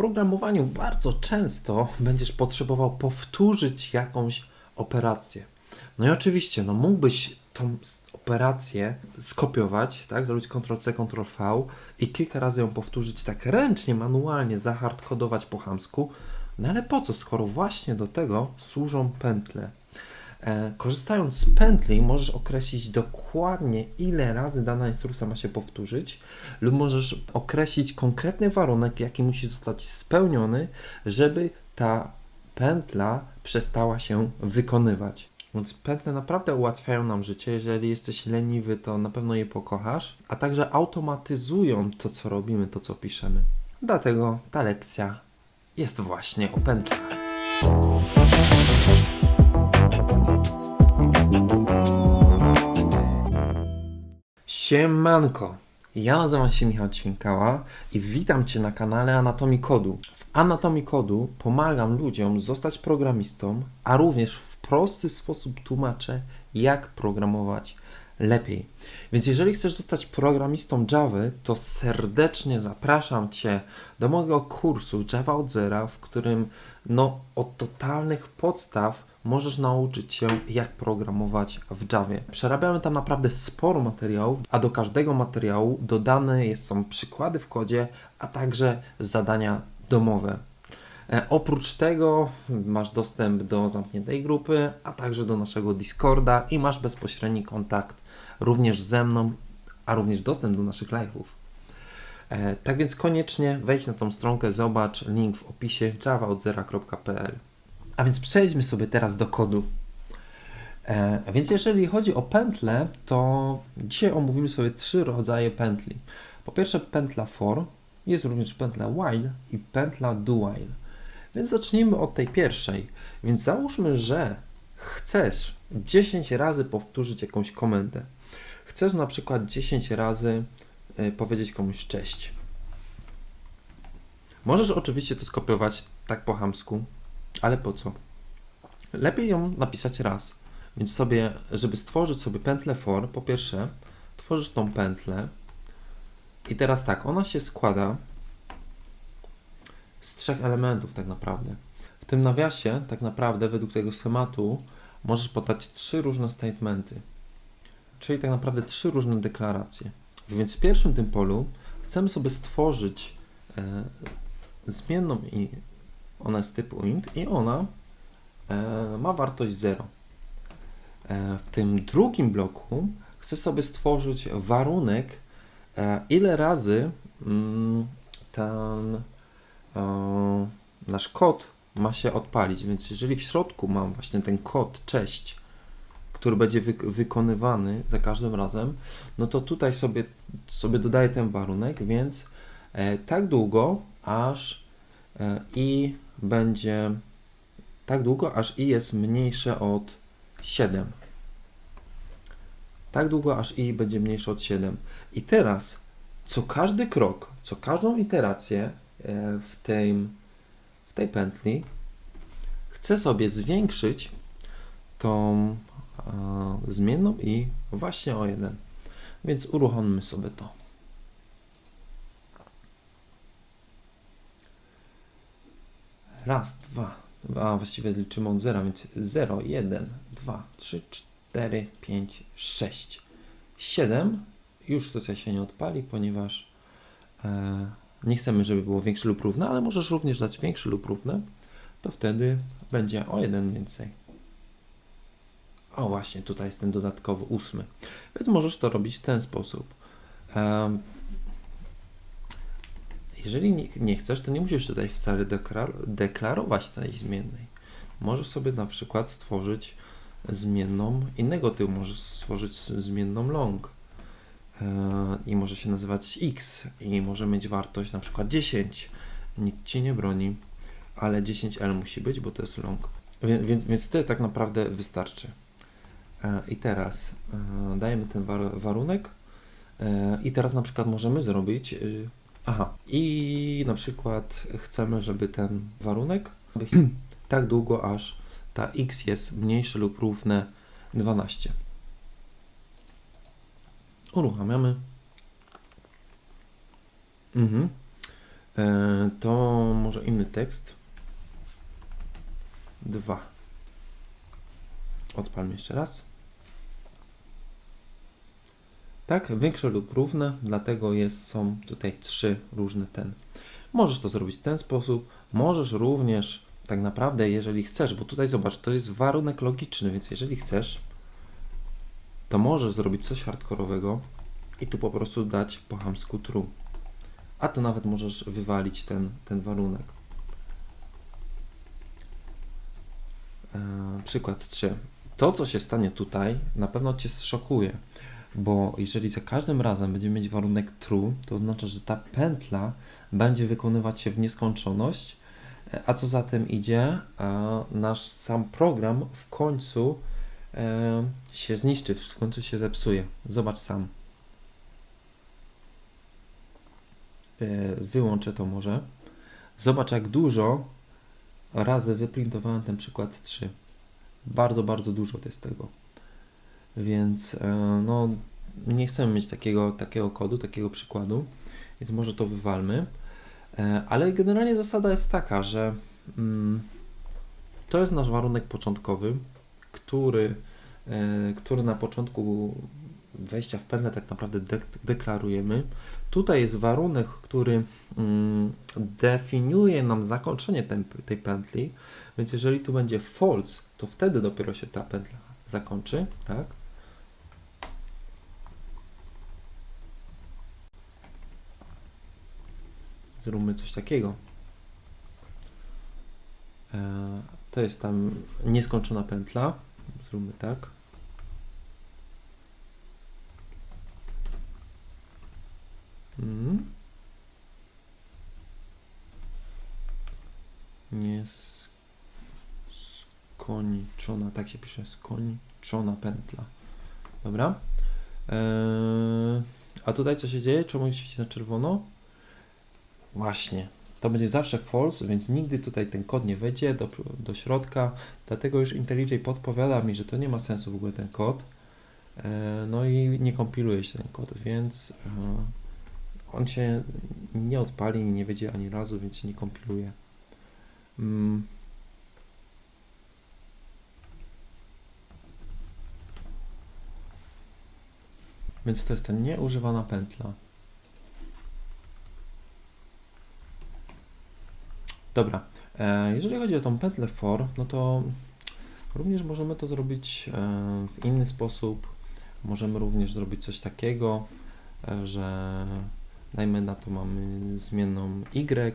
programowaniu bardzo często będziesz potrzebował powtórzyć jakąś operację. No i oczywiście, no mógłbyś tą operację skopiować, tak, zrobić Ctrl-C, Ctrl-V i kilka razy ją powtórzyć tak ręcznie, manualnie, zahardkodować po chamsku, no ale po co, skoro właśnie do tego służą pętle. E, korzystając z pętli możesz określić dokładnie ile razy dana instrukcja ma się powtórzyć lub możesz określić konkretny warunek jaki musi zostać spełniony, żeby ta pętla przestała się wykonywać. Więc pętle naprawdę ułatwiają nam życie. Jeżeli jesteś leniwy, to na pewno je pokochasz, a także automatyzują to, co robimy, to, co piszemy. Dlatego ta lekcja jest właśnie o pętlach. Siemanko! Ja nazywam się Michał Ćwinkała i witam Cię na kanale Anatomii Kodu. W Anatomii Kodu pomagam ludziom zostać programistą, a również w prosty sposób tłumaczę, jak programować lepiej. Więc jeżeli chcesz zostać programistą Java, to serdecznie zapraszam Cię do mojego kursu Java od zera, w którym no, od totalnych podstaw możesz nauczyć się, jak programować w Javie. Przerabiamy tam naprawdę sporo materiałów, a do każdego materiału dodane są przykłady w kodzie, a także zadania domowe. E, oprócz tego masz dostęp do zamkniętej grupy, a także do naszego Discorda i masz bezpośredni kontakt również ze mną, a również dostęp do naszych live'ów. E, tak więc koniecznie wejdź na tą stronkę, zobacz link w opisie javaodzera.pl. A więc przejdźmy sobie teraz do kodu. E, a więc jeżeli chodzi o pętle, to dzisiaj omówimy sobie trzy rodzaje pętli. Po pierwsze pętla for, jest również pętla while i pętla do while. Więc zacznijmy od tej pierwszej. Więc załóżmy, że chcesz 10 razy powtórzyć jakąś komendę. Chcesz na przykład 10 razy y, powiedzieć komuś cześć. Możesz oczywiście to skopiować tak po chamsku, ale po co? Lepiej ją napisać raz. Więc sobie, żeby stworzyć sobie pętlę for, po pierwsze, tworzysz tą pętlę i teraz tak, ona się składa z trzech elementów tak naprawdę. W tym nawiasie tak naprawdę według tego schematu możesz podać trzy różne statementy. Czyli tak naprawdę trzy różne deklaracje. Więc w pierwszym tym polu chcemy sobie stworzyć e, zmienną i ona jest typu int i ona e, ma wartość 0. E, w tym drugim bloku chcę sobie stworzyć warunek, e, ile razy mm, ten e, nasz kod ma się odpalić. Więc jeżeli w środku mam właśnie ten kod cześć, który będzie wy wykonywany za każdym razem, no to tutaj sobie, sobie dodaję ten warunek, więc e, tak długo, aż i będzie tak długo, aż i jest mniejsze od 7. Tak długo, aż i będzie mniejsze od 7. I teraz co każdy krok, co każdą iterację e, w tej, w tej pętli chcę sobie zwiększyć tą e, zmienną i właśnie o 1. Więc uruchommy sobie to. Raz, dwa, a właściwie liczymy od zera, więc 0, 1, 2, 3, 4, 5, 6, 7. Już tutaj się nie odpali, ponieważ e, nie chcemy, żeby było większe lub równe, ale możesz również dać większe lub równe, to wtedy będzie o 1 więcej. O właśnie, tutaj jest ten dodatkowy ósmy. Więc możesz to robić w ten sposób. Em, jeżeli nie, nie chcesz, to nie musisz tutaj wcale deklar- deklarować tej zmiennej. Możesz sobie na przykład stworzyć zmienną innego typu. Możesz stworzyć zmienną long e, i może się nazywać x i może mieć wartość na przykład 10. Nikt ci nie broni, ale 10l musi być, bo to jest long. Więc, więc, więc tyle tak naprawdę wystarczy. E, I teraz e, dajemy ten war- warunek. I teraz na przykład możemy zrobić. Aha, i na przykład chcemy, żeby ten warunek tak długo, aż ta x jest mniejsze lub równe 12. Uruchamiamy. Mhm. E, to może inny tekst. 2. Odpalmy jeszcze raz. Tak, większe lub równe, dlatego jest, są tutaj trzy różne ten. Możesz to zrobić w ten sposób, możesz również tak naprawdę, jeżeli chcesz, bo tutaj zobacz, to jest warunek logiczny, więc jeżeli chcesz, to możesz zrobić coś hardkorowego i tu po prostu dać po chamsku true. A to nawet możesz wywalić ten, ten warunek. Eee, przykład 3. To, co się stanie tutaj, na pewno Cię zszokuje, bo jeżeli za każdym razem będziemy mieć warunek true, to oznacza, że ta pętla będzie wykonywać się w nieskończoność, e, a co za tym idzie, e, nasz sam program w końcu e, się zniszczy, w końcu się zepsuje. Zobacz sam. Wyłączę to może. Zobacz, jak dużo razy wyprintowałem ten przykład 3. Bardzo, bardzo dużo to jest tego. Więc e, no, nie chcemy mieć takiego, takiego kodu, takiego przykładu, więc może to wywalmy. E, Ale generalnie zasada jest taka, że mm, to jest nasz warunek początkowy, który, e, który na początku wejścia w pętlę tak naprawdę dek- deklarujemy. Tutaj jest warunek, który mm, definiuje nam zakończenie tej, tej pętli, więc jeżeli tu będzie false, to wtedy dopiero się ta pętla zakończy, tak? Zróbmy coś takiego. E, to jest tam nieskończona pętla. Zróbmy tak. Mm. Nieskończona, tak się pisze, skończona pętla. Dobra. Eee, a tutaj co się dzieje? Czemu świeci na czerwono? Właśnie. To będzie zawsze false, więc nigdy tutaj ten kod nie wejdzie do, do środka. Dlatego już IntelliJ podpowiada mi, że to nie ma sensu w ogóle ten kod. Eee, no i nie kompiluje się ten kod, więc eee, on się nie odpali, nie wiedzie ani razu, więc się nie kompiluje. Mm. Więc to jest ta nieużywana pętla. Dobra, e, jeżeli chodzi o tą pętlę for, no to również możemy to zrobić e, w inny sposób. Możemy również zrobić coś takiego, e, że Dajmy na to mamy zmienną y,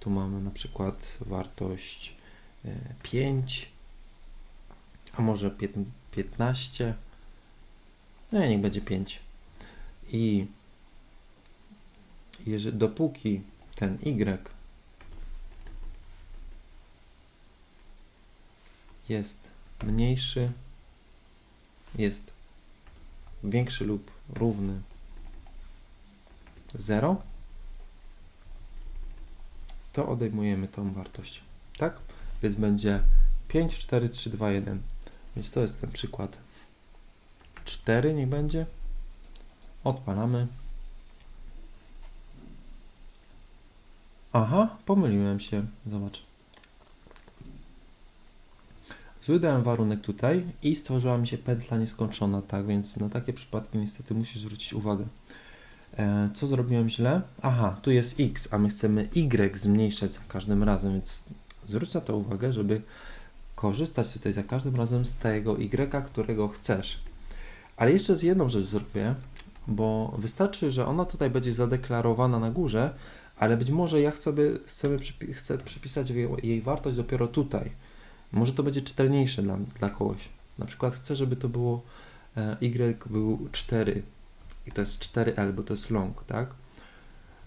tu mamy na przykład wartość 5, a może 15, no i niech będzie 5. I jeżeli, dopóki ten y jest mniejszy, jest większy lub równy 0, to odejmujemy tą wartość. Tak? Więc będzie 5, 4, 3, 2, 1. Więc to jest ten przykład. 4 niech będzie. Odpalamy. Aha, pomyliłem się. Zobacz. Zły dałem warunek tutaj i stworzyła mi się pętla nieskończona, tak więc na takie przypadki niestety musisz zwrócić uwagę. E, co zrobiłem źle? Aha, tu jest x, a my chcemy y zmniejszać za każdym razem, więc zwróć na to uwagę, żeby korzystać tutaj za każdym razem z tego y, którego chcesz. Ale jeszcze z jedną rzecz zrobię, bo wystarczy, że ona tutaj będzie zadeklarowana na górze, ale być może ja chcę, chcę, chcę przypisać jej, jej wartość dopiero tutaj. Może to będzie czytelniejsze dla, dla kogoś. Na przykład chcę, żeby to było e, y był 4, i to jest 4L, bo to jest long, tak?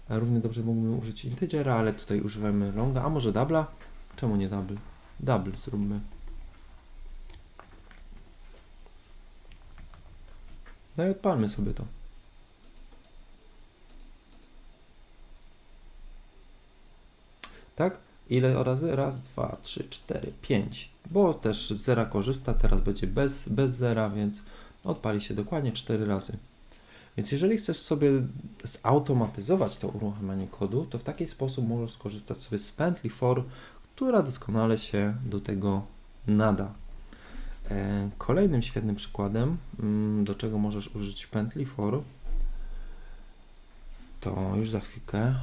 Równie dobrze mógłbym użyć integera, ale tutaj używamy longa, a może double'a? Czemu nie double? Double zróbmy. No i odpalmy sobie to. Tak? Ile razy? Raz, dwa, trzy, cztery, pięć. Bo też zera korzysta, teraz będzie bez, bez zera, więc odpali się dokładnie cztery razy. Więc jeżeli chcesz sobie zautomatyzować to uruchamianie kodu, to w taki sposób możesz skorzystać sobie z pętli for, która doskonale się do tego nada. E, Kolejnym świetnym przykładem, mm, do czego możesz użyć pętli for, to już za chwilkę e,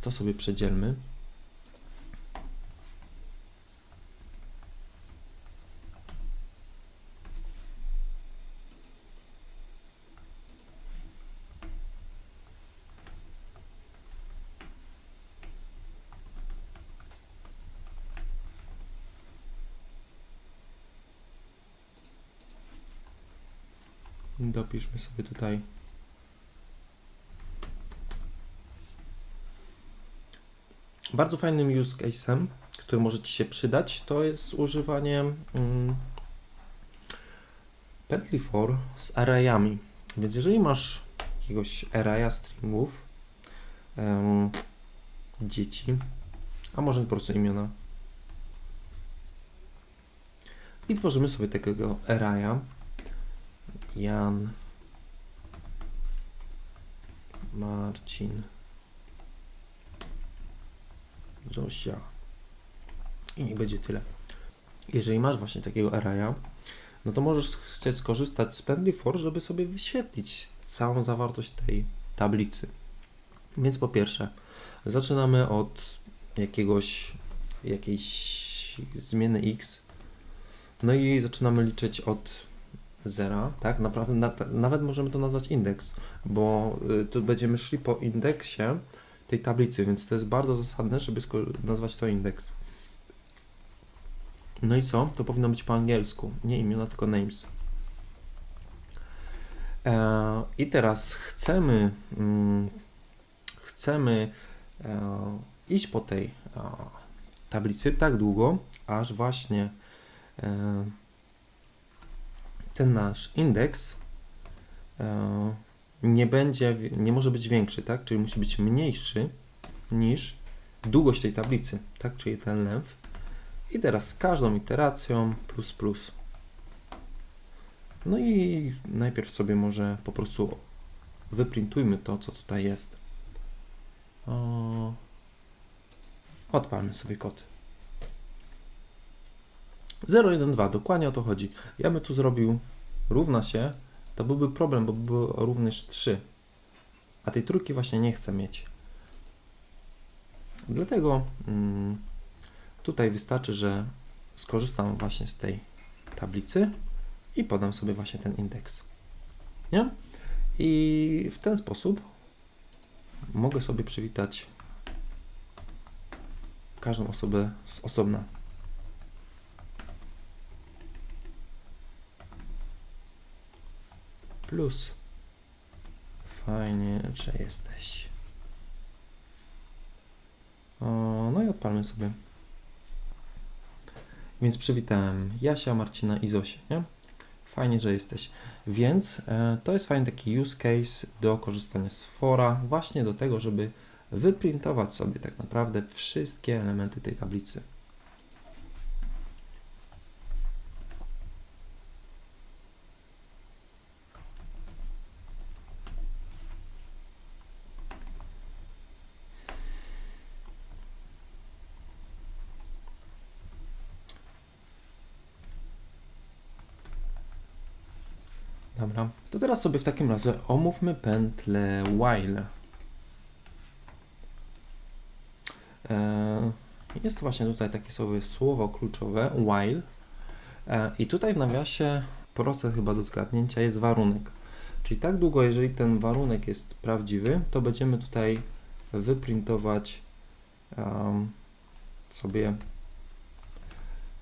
to sobie przedzielmy. Dopiszmy sobie tutaj. Bardzo fajnym use case'em, który może Ci się przydać, to jest używanie mm, pętli for z arrayami. Więc jeżeli masz jakiegoś arraya stringów, em, dzieci, a może po prostu imiona, i tworzymy sobie takiego arraya, Jan, Marcin, Zosia. I niech będzie tyle. Jeżeli masz właśnie takiego arraya, no to możesz chcieć skorzystać z Pendly for, żeby sobie wyświetlić całą zawartość tej tablicy. Więc po pierwsze, zaczynamy od jakiegoś jakiejś zmiany x. No i zaczynamy liczyć od zera, tak? Naprawdę, na, nawet możemy to nazwać indeks, bo y, tu będziemy szli po indeksie tej tablicy, więc to jest bardzo zasadne, żeby nazwać to indeks. No i co? To powinno być po angielsku, nie imiona, tylko names. E, I teraz chcemy, mm, chcemy e, iść po tej e, tablicy tak długo, aż właśnie e, ten nasz indeks e, nie będzie, nie może być większy, tak? Czyli musi być mniejszy niż długość tej tablicy, tak? Czyli ten length. I teraz z każdą iteracją plus plus. No i najpierw sobie może po prostu wyprintujmy to, co tutaj jest. Odpalmy sobie kod. 0,1,2, dokładnie o to chodzi. Ja bym tu zrobił równa się, to byłby problem, bo by było również 3. A tej trójki właśnie nie chcę mieć. Dlatego mm, tutaj wystarczy, że skorzystam właśnie z tej tablicy i podam sobie właśnie ten indeks. Nie? I w ten sposób mogę sobie przywitać każdą osobę z osobna. Plus. Fajnie, że jesteś. O, no i odpalmy sobie. Więc przywitałem Jasia, Marcina i Zosię, nie? Fajnie, że jesteś. Więc e, to jest fajny taki use case do korzystania z fora, właśnie do tego, żeby wyprintować sobie tak naprawdę wszystkie elementy tej tablicy. Dobra, to teraz sobie w takim razie omówmy pętlę while. E, Jest właśnie tutaj takie sobie słowo kluczowe while. E, I tutaj w nawiasie proste chyba do zgadnięcia jest warunek. Czyli tak długo, jeżeli ten warunek jest prawdziwy, to będziemy tutaj wyprintować sobie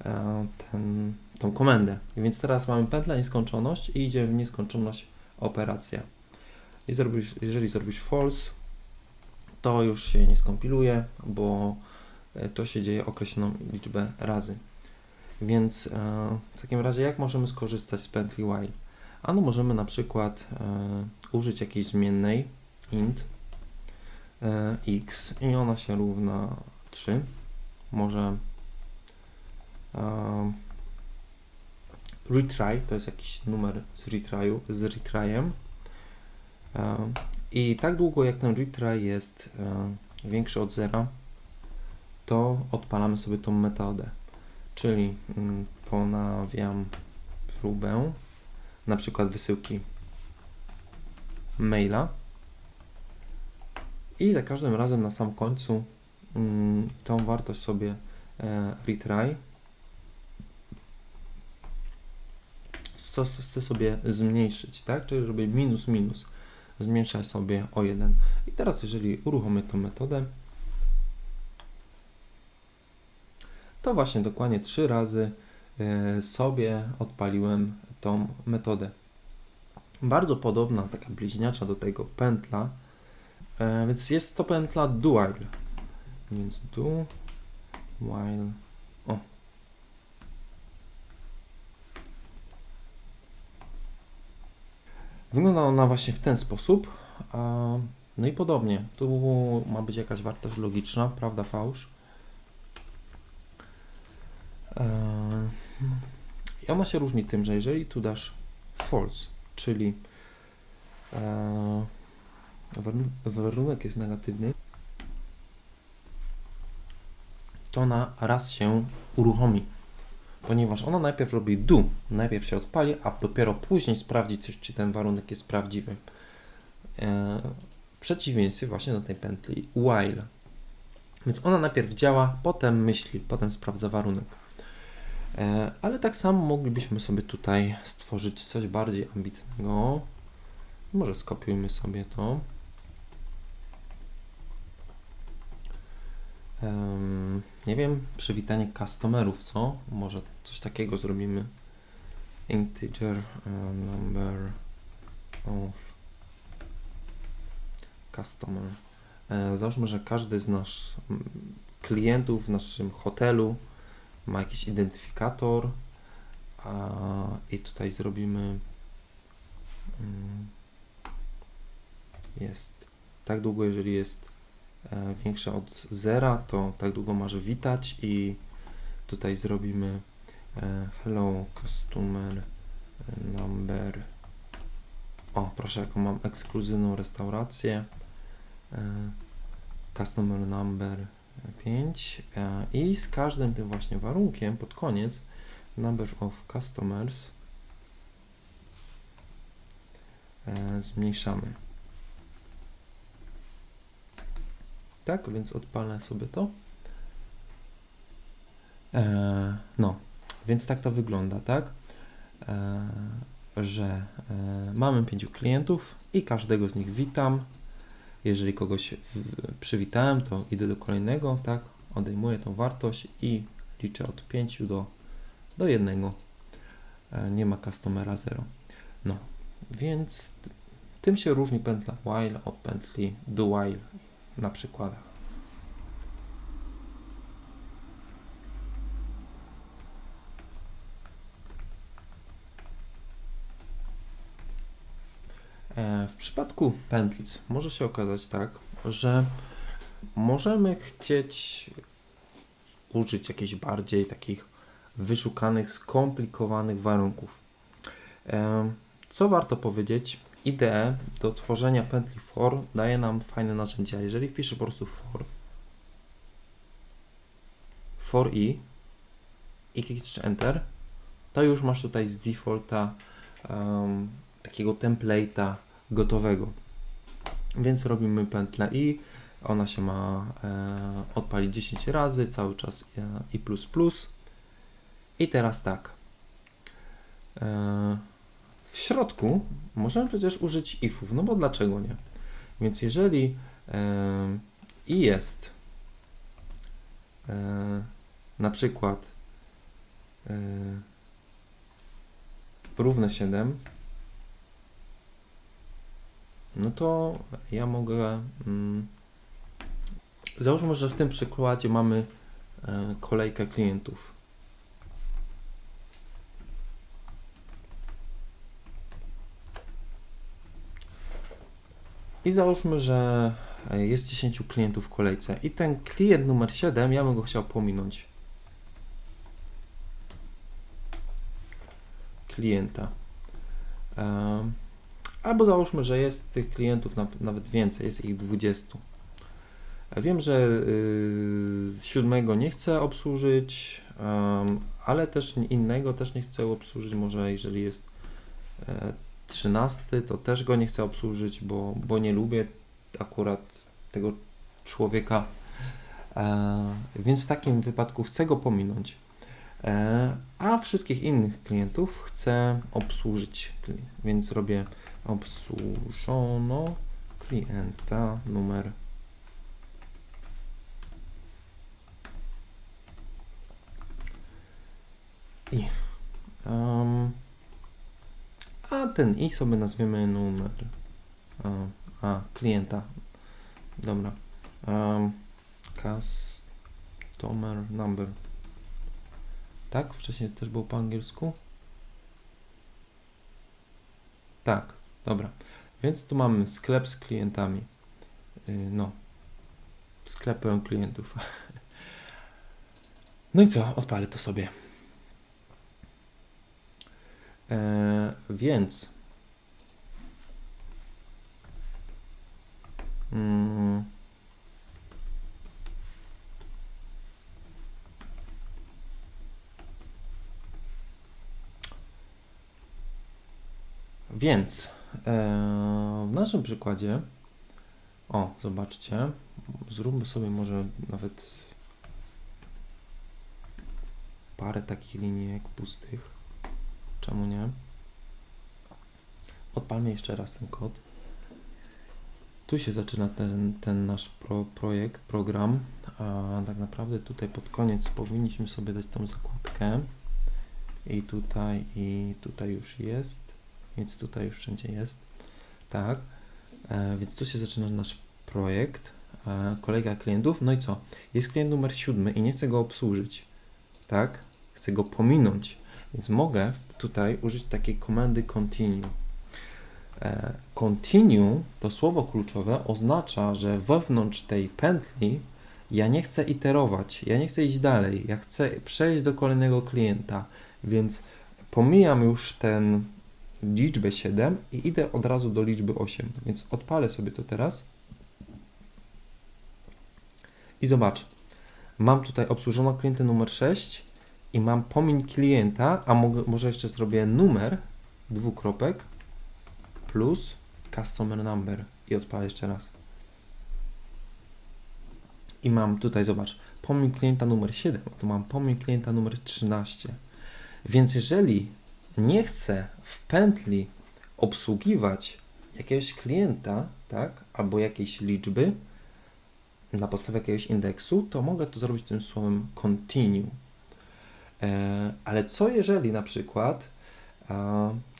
e, ten, tą komendę. Więc teraz mamy pętlę nieskończoność i idzie w nieskończoność operacja. I zrobisz, jeżeli zrobisz false, to już się nie skompiluje, bo e, to się dzieje określoną liczbę razy. Więc e, w takim razie jak możemy skorzystać z pętli while? Ano możemy na przykład e, użyć jakiejś zmiennej int x i ona się równa 3. Może retry, to jest jakiś numer z retry'u, z retryem I tak długo jak ten retry jest większy od zera, to odpalamy sobie tą metodę. Czyli mm, ponawiam próbę, na przykład wysyłki maila i za każdym razem na sam końcu mm, tą wartość sobie e, retry co chcę sobie zmniejszyć, tak? Czyli robię minus minus, zmniejszę sobie o 1. I teraz jeżeli uruchomię tą metodę, to właśnie dokładnie 3 razy e, sobie odpaliłem tą metodę. Bardzo podobna, taka bliźniacza do tego pętla, e, więc jest to pętla do while. Więc do while. O. Wygląda ona właśnie w ten sposób. No i podobnie. Tu ma być jakaś wartość logiczna, prawda, fałsz. E, I ona się różni tym, że jeżeli tu dasz false, czyli e, warun- warunek jest negatywny, to ona raz się uruchomi. Ponieważ ona najpierw robi do, najpierw się odpali, a dopiero później sprawdzi, czy, ten warunek jest prawdziwy. E, w przeciwieństwie właśnie do tej pętli while. Więc ona najpierw działa, potem myśli, potem sprawdza warunek. E, ale tak samo moglibyśmy sobie tutaj stworzyć coś bardziej ambitnego. Może skopiujmy sobie to. Em, nie wiem, przywitanie customerów, co? Może coś takiego zrobimy. Integer e, number of customer. E, załóżmy, że każdy z naszych klientów w naszym hotelu ma jakiś identyfikator a, i tutaj zrobimy mm, jest tak długo, jeżeli jest e, większe od zera, to tak długo może witać i tutaj zrobimy e, hello customer number. O proszę jaką mam ekskluzywną restaurację. E, customer number 5 e, i z każdym tym właśnie warunkiem pod koniec number of customers e, zmniejszamy. Tak, więc odpalę sobie to. E, no, więc tak to wygląda, tak? E, że e, mamy pięciu klientów i każdego z nich witam. Jeżeli kogoś w, przywitałem, to idę do kolejnego, tak? Odejmuję tą wartość i liczę od 5 do, do 1. E, nie ma customera 0. No, więc tym się różni pętla while od pętli do while na przykładach. E, W przypadku pętlic może się okazać tak, że możemy chcieć użyć jakichś bardziej takich wyszukanych, skomplikowanych warunków. E, Co warto powiedzieć? IDE do tworzenia pętli for daje nam fajne narzędzia. Jeżeli wpiszę po prostu for, for i i klikniesz Enter, to już masz tutaj z defaulta um, takiego template'a gotowego. Więc robimy pętlę i ona się ma e, odpalić 10 razy, cały czas e, i plus plus. I teraz tak. E, w środku możemy przecież użyć ifów, no bo dlaczego nie? Więc jeżeli i jest na przykład równe 7, no to ja mogę. Mm, załóżmy, że w tym przykładzie mamy e, kolejkę klientów. I załóżmy, że jest 10 klientów w kolejce i ten klient numer 7, ja bym go chciał pominąć. Klienta. Albo załóżmy, że jest tych klientów na, nawet więcej, jest ich 20. Ja Wiem, że y, siódmego nie chcę obsłużyć, ale też innego też nie chcę obsłużyć. Może jeżeli jest e, 13, to też go nie chcę obsłużyć, bo, bo nie lubię akurat tego człowieka. E, więc w takim wypadku chcę go pominąć. E, a wszystkich innych klientów chcę obsłużyć. Więc robię obsłużono klienta numer i em, a ten i sobie nazwiemy numer a, a klienta dobra um, customer number tak? Wcześniej też było po angielsku? Tak, dobra. Więc tu mamy sklep z klientami. Yy, No. Sklep pełen klientów. No i co? Odpalę to sobie. E, więc. Mm, Więc e, w naszym przykładzie, o, zobaczcie, zróbmy sobie może nawet parę takich linijek pustych. Czemu nie? Odpalmy jeszcze raz ten kod. Tu się zaczyna ten, ten nasz pro, projekt, program, a tak naprawdę tutaj pod koniec powinniśmy sobie dać tą zakładkę. I tutaj, i tutaj już jest więc tutaj już wszędzie jest. Tak, e, więc tu się zaczyna nasz projekt, e, kolega klientów. No i co? Jest klient numer 7 i nie chcę go obsłużyć, tak? Chcę go pominąć, więc mogę tutaj użyć takiej komendy continue. E, continue to słowo kluczowe oznacza, że wewnątrz tej pętli ja nie chcę iterować, ja nie chcę iść dalej, ja chcę przejść do kolejnego klienta, więc pomijam już ten liczbę 7 i idę od razu do liczby 8. Więc odpalę sobie to teraz. I zobacz. Mam tutaj obsłużono klienta numer 6 i mam pomiń klienta, a mogę, może jeszcze zrobię numer dwukropek plus customer number i odpalę jeszcze raz. I mam tutaj, zobacz, pomiń klienta numer 7, a to mam pomiń klienta numer 13. Więc jeżeli nie chcę w pętli obsługiwać jakiegoś klienta, tak, albo jakiejś liczby na podstawie jakiegoś indeksu, to mogę to zrobić tym słowem continue. E, ale co jeżeli na przykład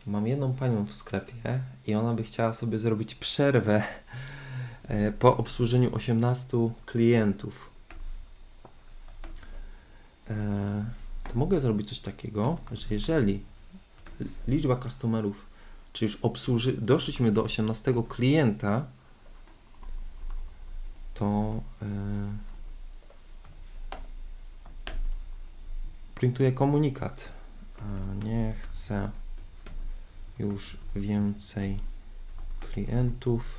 mam jedną panią w sklepie i ona by chciała sobie zrobić przerwę e, po obsłużeniu 18 klientów? E, to mogę zrobić coś takiego, że jeżeli liczba customerów, czy już obsłuży, doszliśmy do 18 klienta, to printuję komunikat. Nie chcę już więcej klientów.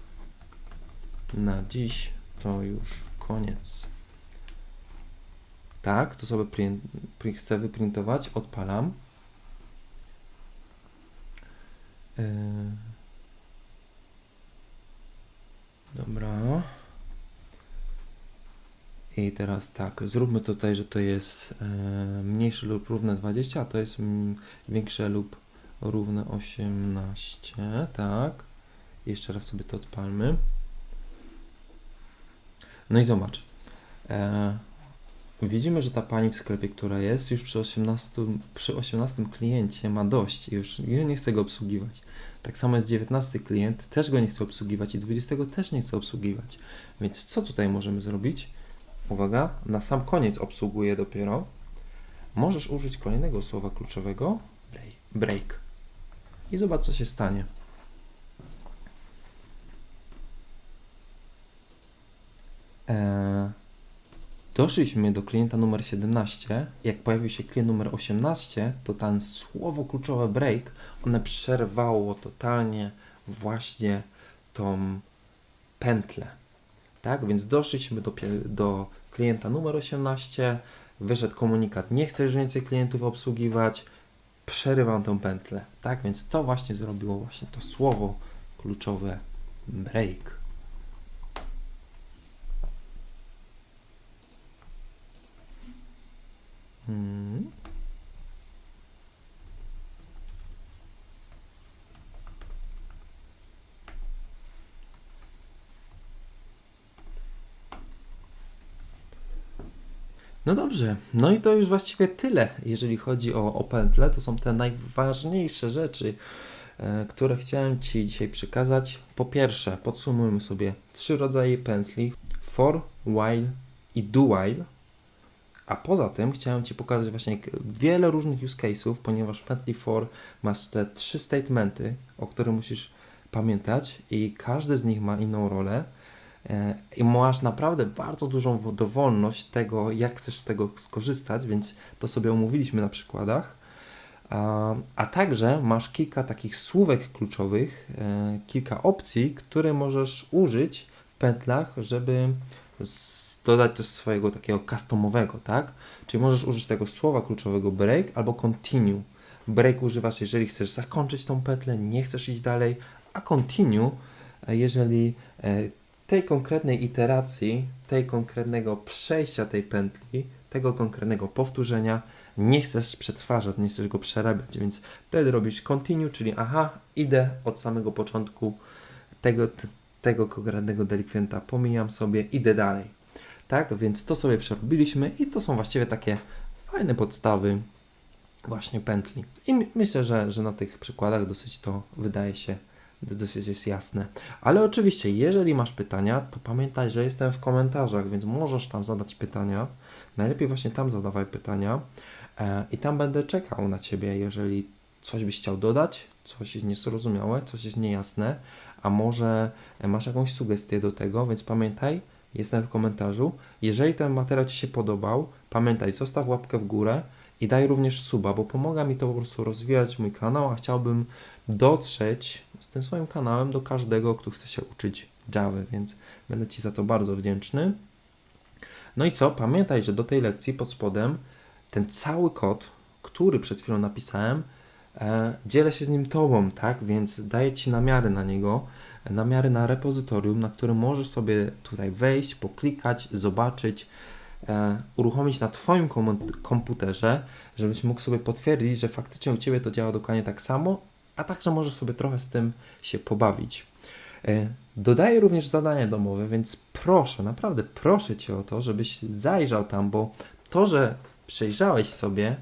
Na dziś to już koniec. Tak, to sobie chcę wyprintować, odpalam. Yy. Dobra. I teraz tak, zróbmy tutaj, że to jest e, mniejsze lub równe 20, a to jest mm, większe lub równe 18, tak. Jeszcze raz sobie to odpalmy. No i zobacz. E, widzimy, że ta pani w sklepie, która jest już przy 18, przy 18 kliencie ma dość już nie chce go obsługiwać. Tak samo jest 19 klient, też go nie chce obsługiwać i 20 też nie chce obsługiwać. Więc co tutaj możemy zrobić? Uwaga, na sam koniec obsługuje dopiero. Możesz użyć kolejnego słowa kluczowego break. I zobacz, co się stanie. Eee, doszliśmy do klienta numer 17. Jak pojawił się klient numer 18, to ten słowo kluczowe break, one przerwało totalnie właśnie tą pętlę. Tak, więc doszliśmy do, do klienta numer 18, wyszedł komunikat, nie chcę już więcej klientów obsługiwać, przerywam tą pętlę. Tak, więc to właśnie zrobiło właśnie to słowo kluczowe break. Hmm. No dobrze, no i to już właściwie tyle, jeżeli chodzi o, o. To są te najważniejsze rzeczy, e, które chciałem Ci dzisiaj przekazać. Po pierwsze, podsumujmy sobie trzy rodzaje pętli: for, while i do while. A poza tym chciałem Ci pokazać właśnie wiele różnych use case'ów, ponieważ w pętli for masz te trzy statementy, o których musisz pamiętać i każdy z nich ma inną rolę. E, I masz naprawdę bardzo dużą wo- dowolność tego, jak chcesz z tego skorzystać, więc to sobie omówiliśmy na przykładach. A, także masz kilka takich słówek kluczowych, e, kilka opcji, które możesz użyć w pętlach, żeby dodać coś swojego takiego customowego, tak? Czyli możesz użyć tego słowa kluczowego break albo continue. Break używasz, jeżeli chcesz zakończyć tą pętlę, nie chcesz iść dalej, a continue, e, jeżeli tej konkretnej iteracji, tej konkretnego przejścia tej pętli, tego konkretnego powtórzenia nie chcesz przetwarzać, nie chcesz go przerabiać, więc wtedy robisz continue, czyli aha, idę od samego początku tego, tego konkretnego delikwenta, pomijam sobie, idę dalej. Tak, więc to sobie przerobiliśmy i to są właściwie takie fajne podstawy właśnie pętli. I my- myślę, że, że na tych przykładach dosyć to wydaje się dosyć jest jasne. Ale oczywiście, jeżeli masz pytania, to pamiętaj, że jestem w komentarzach, więc możesz tam zadać pytania. Najlepiej właśnie tam zadawaj pytania e, i tam będę czekał na Ciebie, jeżeli coś byś chciał dodać, coś jest niezrozumiałe, coś jest niejasne, a może e, masz jakąś sugestię do tego, więc pamiętaj, jestem w komentarzu. Jeżeli ten materiał Ci się podobał, pamiętaj, zostaw łapkę w górę i daj również suba, bo pomaga mi to po prostu rozwijać mój kanał, a chciałbym dotrzeć z tym swoim kanałem do każdego, kto chce się uczyć Java, więc będę Ci za to bardzo wdzięczny. No i co? Pamiętaj, że do tej lekcji pod spodem ten cały kod, który przed chwilą napisałem, e, dzielę się z nim Tobą, tak? Więc daję Ci namiary na niego, namiary na repozytorium, na którym możesz sobie tutaj wejść, poklikać, zobaczyć, e, uruchomić na Twoim komputerze, żebyś mógł sobie potwierdzić, że faktycznie u Ciebie to działa dokładnie tak samo, a także możesz sobie trochę z tym się pobawić. E, Dodaję również zadania domowe, więc proszę, naprawdę proszę Cię o to, żebyś zajrzał tam, bo to, że przejrzałeś sobie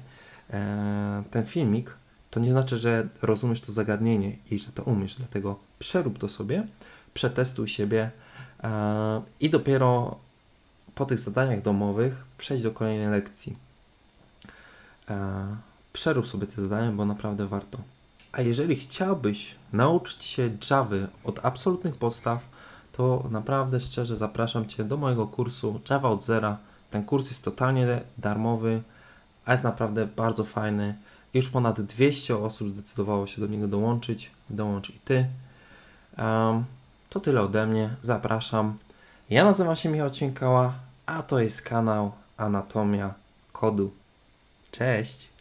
e, ten filmik, to nie znaczy, że rozumiesz to zagadnienie i że to umiesz. Dlatego przerób to sobie, przetestuj siebie e, i dopiero po tych zadaniach domowych przejdź do kolejnej lekcji. Przerób sobie te zadania, bo naprawdę warto. A jeżeli chciałbyś nauczyć się Java od absolutnych podstaw, to naprawdę szczerze zapraszam Cię do mojego kursu Java od zera. Ten kurs jest totalnie darmowy, a jest naprawdę bardzo fajny. Już ponad 200 osób zdecydowało się do niego dołączyć. Dołącz i Ty. Em, to tyle ode mnie. Zapraszam. Ja nazywam się Michał Cienkała, a to jest kanał Anatomia Kodu. Cześć!